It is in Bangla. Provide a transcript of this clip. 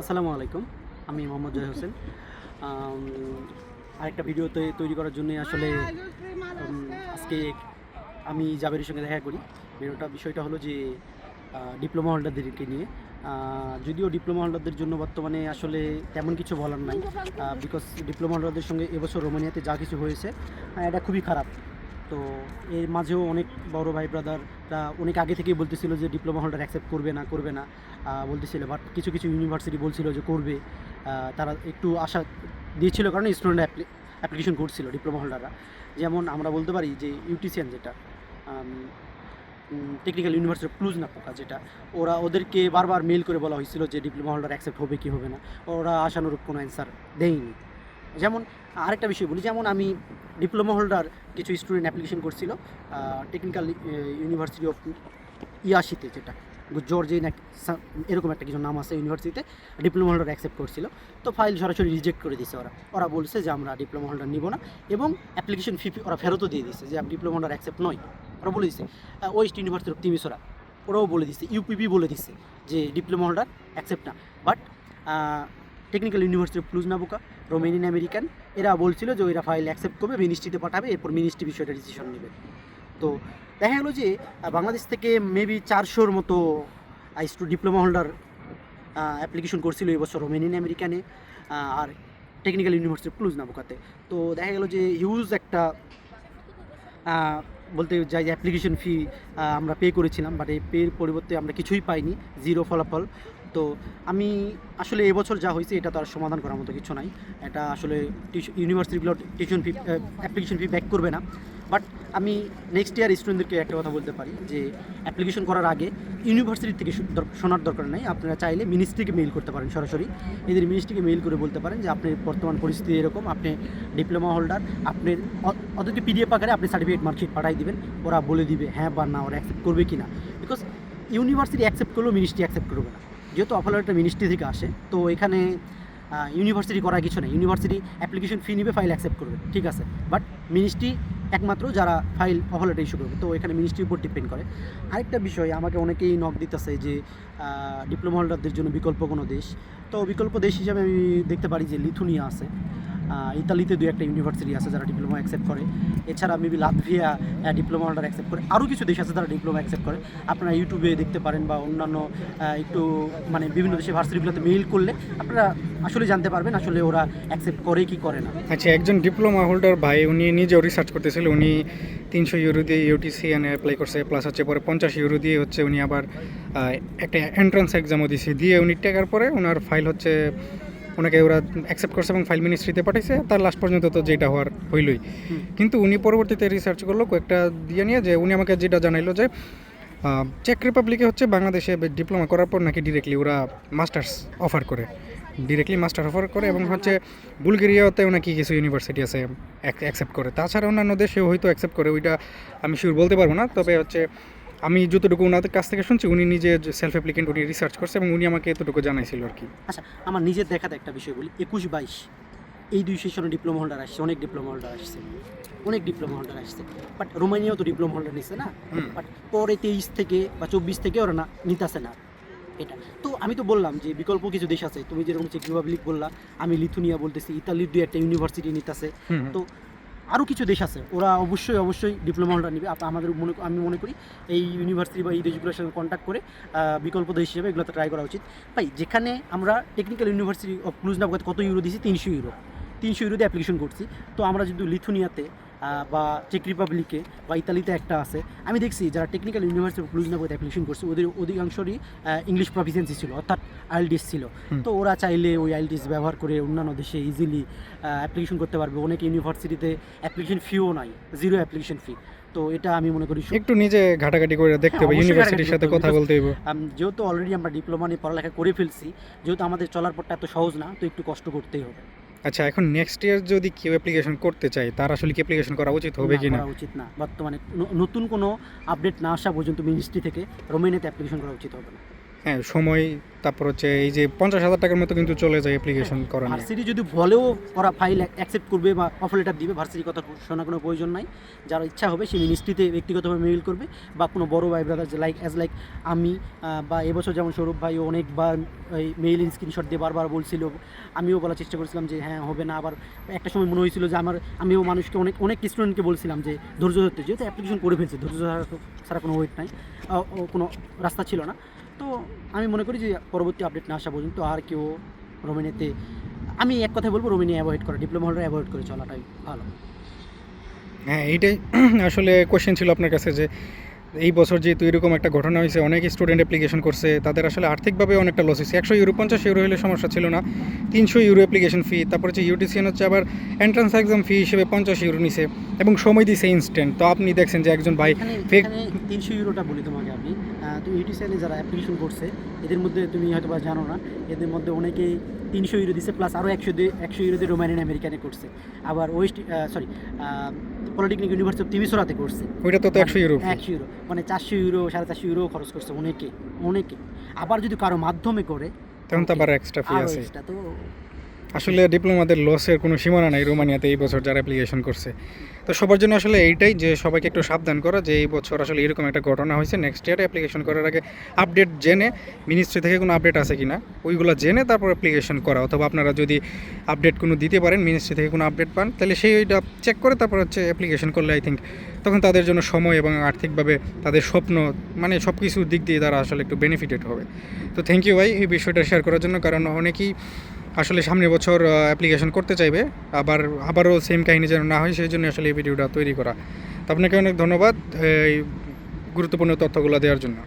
আসসালামু আলাইকুম। আমি মোহাম্মদ জয় হোসেন। আরেকটা ভিডিওতে তৈরি করার জন্য আসলে আজকে আমি জাবেরের সঙ্গে দেখা করি। ভিডিওটা বিষয়টা হলো যে ডিপ্লোমা হোল্ডারদেরকে নিয়ে। যদিও ডিপ্লোমা হোল্ডারদের জন্য বর্তমানে আসলে তেমন কিছু বলার নাই বিকজ ডিপ্লোমা হোল্ডারদের সঙ্গে এবছর রোমানিয়াতে যা কিছু হয়েছে এটা খুবই খারাপ। তো এর মাঝেও অনেক বড় ভাই ব্রাদাররা অনেক আগে থেকেই বলতেছিল যে ডিপ্লোমা হোল্ডার অ্যাকসেপ্ট করবে না করবে না বলতেছিল। বাট কিছু কিছু ইউনিভার্সিটি বলছিল যে করবে। তারা একটু আশা দিয়েছিল কারণ স্টুডেন্ট অ্যাপ্লিকেশন করছিল ডিপ্লোমা হোল্ডাররা। যেমন আমরা বলতে পারি যে ইউটিসিয়ান যেটা টেকনিক্যাল ইউনিভার্সিটি প্লুজ না পোকা যেটা, ওরা ওদেরকে বারবার মেল করে বলা হয়েছিল যে ডিপ্লোমা হোল্ডার অ্যাকসেপ্ট হবে কি হবে না। ওরা আশানুরূপ কোনো অ্যান্সার দেয়নি। যেমন আরেকটা বিষয় বলি, যেমন আমি ডিপ্লোমা হোল্ডার কিছু স্টুডেন্ট অ্যাপ্লিকেশন করছিল টেকনিক্যাল ইউনিভার্সিটি অফ ইয়াশিতে যেটা জর্জে না এরকম একটা কিছু নাম আছে ইউনিভার্সিটিতে ডিপ্লোমা হোল্ডার অ্যাকসেপ্ট করছিল। তো ফাইল সরাসরি রিজেক্ট করে দিছে ওরা। ওরা বলছে যে আমরা ডিপ্লোমা হোল্ডার নিব না এবং অ্যাপ্লিকেশন ফি ওরা ফেরতও দিয়ে দিচ্ছে যে ডিপ্লোমা হোল্ডার অ্যাকসেপ্ট নয়। ওরা বলে দিচ্ছে ওয়েস্ট ইউনিভার্সিটি অফ তিমিসরা ওরাও বলে দিচ্ছে ইউপিবি বলে দিচ্ছে যে ডিপ্লোমা হোল্ডার অ্যাকসেপ্ট না। But technical university of Cluj Napoca Romanian American, এরা বলছিল যে এরা ফাইল অ্যাকসেপ্ট করবে মিনিস্ট্রিতে পাঠাবে, এরপর মিনিস্ট্রি বিষয়টা ডিসিশন নেবে। তো দেখা গেলো যে বাংলাদেশ থেকে মেবি চারশোর মতো স্টু ডিপ্লোমা হোল্ডার অ্যাপ্লিকেশন করছিল এবছর রোমেনিয়ান আমেরিকানে আর টেকনিক্যাল ইউনিভার্সিটি ক্লুজ নাবুকাতে তো দেখা গেলো যে হিউজ একটা বলতে যাই অ্যাপ্লিকেশন ফি আমরা পে করেছিলাম বাট এই পের পরিবর্তে আমরা কিছুই পাইনি জিরো ফলাফল। তো আমি আসলে এবছর যা হয়েছে, এটা তো আর সমাধান করার মতো কিছু নাই। এটা আসলে ইউনিভার্সিটিগুলো tuition fee application fee back করবে না। বাট আমি নেক্সট ইয়ার স্টুডেন্টদেরকে একটা কথা বলতে পারি যে অ্যাপ্লিকেশন করার আগে ইউনিভার্সিটি থেকে শোনার দরকার নেই। আপনারা চাইলে মিনিস্ট্রিকে মেইল করতে পারেন সরাসরি। এদের মিনিস্ট্রিকে মেইল করে বলতে পারেন যে আপনার বর্তমান পরিস্থিতি এরকম, আপনি ডিপ্লোমা হোল্ডার আপনার অথচ পিডিএফ আকারে আপনি সার্টিফিকেট মার্কশিট পাঠাই দিবেন, ওরা বলে দিবে হ্যাঁ বা না, ওরা অ্যাকসেপ্ট করবে কি না বিকজ ইউনিভার্সিটি অ্যাকসেপ্ট করলেও মিনিস্ট্রি অ্যাকসেপ্ট করবে না। যেহেতু অফার লেটারটা মিনিস্ট্রি থেকে আসে, তো এখানে ইউনিভার্সিটি করার কিছু নেই। ইউনিভার্সিটি অ্যাপ্লিকেশন ফি নিবে ফাইল অ্যাকসেপ্ট করবে। ঠিক আছে? বাট মিনিস্ট্রি একমাত্র যারা ফাইল অফলেটে ইস্যু করবে। তো এখানে মিনিস্ট্রির উপর ডিপেন্ড করে। আরেকটা বিষয়, আমাকে অনেকেই নক দিতেছে যে ডিপ্লোমা হোল্ডারদের জন্য বিকল্প কোনো দেশ। তো বিকল্প দেশ হিসাবে আমি দেখতে পারি যে, লিথুনিয়া আছে। ইতালিতে দু একটা ইউনিভার্সিটি আছে যারা ডিপ্লোমা অ্যাকসেপ্ট করে। এছাড়া maybe Latvia diploma holder accept করে। আরও কিছু দেশ আছে যারা ডিপ্লোমা অ্যাকসেপ্ট করে। আপনারা ইউটিউবে দেখতে পারেন বা অন্যান্য একটু মানে বিভিন্ন দেশের ভার্সিটিগুলোতে মেইল করলে আপনারা আসলে জানতে পারবেন আসলে ওরা অ্যাকসেপ্ট করে কি করে না। আচ্ছা একজন ডিপ্লোমা হোল্ডার ভাই, উনি নিজেও রিসার্চ করতেছিল। উনি তিনশো ইউরো দিয়ে ইউটিসি এনে অ্যাপ্লাই করছে প্লাস হচ্ছে পরে পঞ্চাশ ইউরো দিয়ে হচ্ছে উনি আবার একটা এন্ট্রান্স এক্সামও দিয়েছে দিয়ে উনি টেকার পরে ওনার ফাইল হচ্ছে ওনাকে ওরা অ্যাকসেপ্ট করছে এবং ফাইল মিনিস্ট্রিতে পাঠাইছে। তার লাস্ট পর্যন্ত তো যেটা হওয়ার হইলই। কিন্তু উনি পরবর্তীতে রিসার্চ করল, কয়েকটা দিয়ে নিয়ে যে উনি আমাকে যেটা জানাইলো যে চেক রিপাবলিকে হচ্ছে বাংলাদেশে ডিপ্লোমা করার পর নাকি ডিরেক্টলি ওরা মাস্টার্স অফার করে। ডিরেক্টলি মাস্টার অফার করে এবং হচ্ছে বুলগেরিয়াতেও নাকি কিছু ইউনিভার্সিটি আছে অ্যাকসেপ্ট করে। তাছাড়া অন্যান্য দেশেও হয়তো অ্যাকসেপ্ট করে, ওইটা আমি শিওর বলতে পারব না। তবে হচ্ছে আমি যতটুকু ওনাদের কাছ থেকে শুনছি উনি নিজে সেলফ অ্যাপ্লিকেন্ট উনি রিসার্চ করছে এবং উনি আমাকে এতটুকু জানাইছিল আর কি। আচ্ছা আমার নিজের দেখাতে একটা বিষয় বলি। একুশ বাইশ এই দুই সেশনে ডিপ্লোমা হোল্ডার আসছে অনেক ডিপ্লোমা হোল্ডার আসছে। অনেক ডিপ্লোমা হোল্ডার আসছে। বাট রোমানিয়াও তো ডিপ্লোমা হোল্ডার নিচ্ছে না? বাট পরে তেইশ থেকে বা চব্বিশ থেকে ওরা না নিতেছে না এটা। তো আমি তো বললাম যে বিকল্প কিছু দেশ আছে। তুমি যেরকম চেক রিপাবলিক বললা আমি লিথুনিয়া বলতেছি ইতালির দুই একটা ইউনিভার্সিটি নিতেছে। তো আরও কিছু দেশ আছে। ওরা অবশ্যই অবশ্যই ডিপ্লোমা হোল্ডার নেবে। আমাদের মনে আমি মনে করি এই ইউনিভার্সিটি বা এই দেশগুলোর সঙ্গে কন্ট্যাক্ট করে বিকল্প দেশ হিসেবে এগুলোতে ট্রাই করা উচিত। ভাই, যেখানে আমরা টেকনিক্যাল ইউনিভার্সিটি অফ ক্লুজ ক্লুজনাবগাতে কত ইউরো দিয়েছি? তিনশো ইউরো তিনশো ইউরোতে অ্যাপ্লিকেশন করছি। তো আমরা যদি লিথুনিয়াতে বা চেক রিপাবলিকে বা ইতালিতে একটা আছে। আমি দেখছি যারা টেকনিক্যাল ইউনিভার্সিটি অফ ক্লুজনাবগাতে অ্যাপ্লিকেশন করছে ওদের অধিকাংশরই ইংলিশ প্রফিসিয়েন্সি ছিল অর্থাৎ আইএলটিএস ছিল। তো ওরা চাইলে ওই আইএলটিএস ব্যবহার করে অন্যান্য দেশে ইজিলি অ্যাপ্লিকেশন করতে পারবে। অনেক ইউনিভার্সিটিতে অ্যাপ্লিকেশন ফিও নাই জিরো অ্যাপ্লিকেশন ফি তো এটা আমি মনে করি একটু নিজে ঘাটাঘাটি করে দেখতে হ্যাঁ, হবে ইউনিভার্সিটির সাথে কথা বলতে আম, যেহেতু অলরেডি আমরা ডিপ্লোমা নিয়ে পড়ালেখা করে ফেলছি যেহেতু আমাদের চলার পথটা এত সহজ না তো একটু কষ্ট করতেই হবে। আচ্ছা এখন নেক্সট ইয়ার যদি কেউ অ্যাপ্লিকেশন করতে চায় তার আসলে কি অ্যাপ্লিকেশন করা উচিত হবে কি না করা উচিত না। বর্তমানে নতুন কোনো আপডেট না আসা পর্যন্ত মিনিস্ট্রি থেকে রোমেনিয়াতে অ্যাপ্লিকেশন করা উচিত হবে না। হ্যাঁ সময় তারপর হচ্ছে এই যে পঞ্চাশ হাজার টাকার মতো কিন্তু চলে যায় অ্যাপ্লিকেশন করা ভার্সিটি যদি বলেও ওরা ফাইল অ্যাকসেপ্ট করবে বা অফার লেটার দিবে ভার্সিটির কথা শোনার কোনো প্রয়োজন নাই। যার ইচ্ছা হবে সে মিনিস্ট্রিতে ব্যক্তিগতভাবে মেইল করবে বা কোনো বড় ভাই ব্রাদার লাইক অ্যাজ লাইক আমি বা এবছর যেমন সৌরভ ভাই অনেকবার ওই মেইল ইন স্ক্রিনশট দিয়ে বারবার বলছিল আমিও বলার চেষ্টা করেছিলাম যে হ্যাঁ হবে না। আবার একটা সময় মনে হয়েছিল যে আমার আমিও মানুষকে অনেক অনেক স্টুডেন্টকে বলছিলাম যে ধৈর্য ধরতে যেহেতু অ্যাপ্লিকেশন করে ফেলছে ধৈর্য ধরা ছাড়া কোনো ওয়েট নাই। কোনো রাস্তা ছিল না। তো আমি মনে করি যে পরবর্তী আপডেট না আসা পর্যন্ত আর কেউ রোমেনিয়াতে আমি এক কথা বলব রোমেনিয়া অ্যাভয়েড করা ডিপ্লোমা হলটা অ্যাভয়েড করে চলাটাই ভালো। হ্যাঁ এইটাই আসলে কোয়েশ্চেন ছিল আপনার কাছে যে এই বছর যেহেতু এরকম একটা ঘটনা হয়েছে অনেক স্টুডেন্ট অ্যাপ্লিকেশন করছে তাদের আসলে আর্থিকভাবে অনেকটা লস হয়েছে। একশো ইউরো পঞ্চাশ ইউরো হলে সমস্যা ছিল না। তিনশো ইউরো অ্যাপ্লিকেশন ফি তারপর হচ্ছে ইউটিসিএন হচ্ছে আবার এন্ট্রান্স এক্সাম ফি হিসেবে পঞ্চাশ ইউরো নিছে এবং সময় দিছে ইনস্ট্যান্ট তো আপনি দেখছেন যে একজন ভাই এখানে তিনশো ইউরোটা বলি তোমাকে আপনি আহ, তুমি ইউটিসিএলে যারা অ্যাপ্লিকেশন করছে এদের মধ্যে তুমি হয়তো বা জানো না এদের মধ্যে অনেকেই তিনশো ইউরো দিচ্ছে প্লাস আরও একশো একশো ইউরো দিয়ে রোমানিয়ান আমেরিকানে করছে। আবার west sorry polytechnic university of তিমিসোরাতে করছে। ওইটা তো একশো ইউরো একশো ইউরো মানে চারশো ইউরো সাড়ে চারশো ইউরো খরচ করছে অনেকে অনেকে। আবার যদি কারও মাধ্যমে করে তখন তো আবার এক্সট্রা ফি আছে। তো আসলে ডিপ্লোমাদের লসের কোনো সীমানা নাই রোমানিয়াতে এই বছর যারা অ্যাপ্লিকেশন করছে। তো সবার জন্য আসলে এইটাই যে সবাইকে একটু সাবধান করা যে এই বছর আসলে এরকম একটা ঘটনা হয়েছে। নেক্সট ইয়ারে অ্যাপ্লিকেশন করার আগে আপডেট জেনে মিনিস্ট্রি থেকে কোনো আপডেট আছে কি না ওইগুলো জেনে তারপর অ্যাপ্লিকেশন করা। অথবা আপনারা যদি আপডেট কোনো দিতে পারেন মিনিস্ট্রি থেকে কোনো আপডেট পান, তাহলে সেই ওইটা চেক করে তারপর হচ্ছে অ্যাপ্লিকেশন করলে আই থিঙ্ক তখন তাদের জন্য সময় এবং আর্থিকভাবে তাদের স্বপ্ন মানে সব কিছুর দিক দিয়ে তারা আসলে একটু বেনিফিটেড হবে। তো থ্যাংক ইউ ভাই এই বিষয়টা শেয়ার করার জন্য, কারণ অনেকেই আসলে সামনের বছর অ্যাপ্লিকেশন করতে চাইবে, আবার, আবারও সেম কাহিনী যেন না হয় সেই জন্য আসলে এই ভিডিওটা তৈরি করা। তো আপনাকে অনেক ধন্যবাদ, এই গুরুত্বপূর্ণ তথ্যগুলো দেওয়ার জন্য।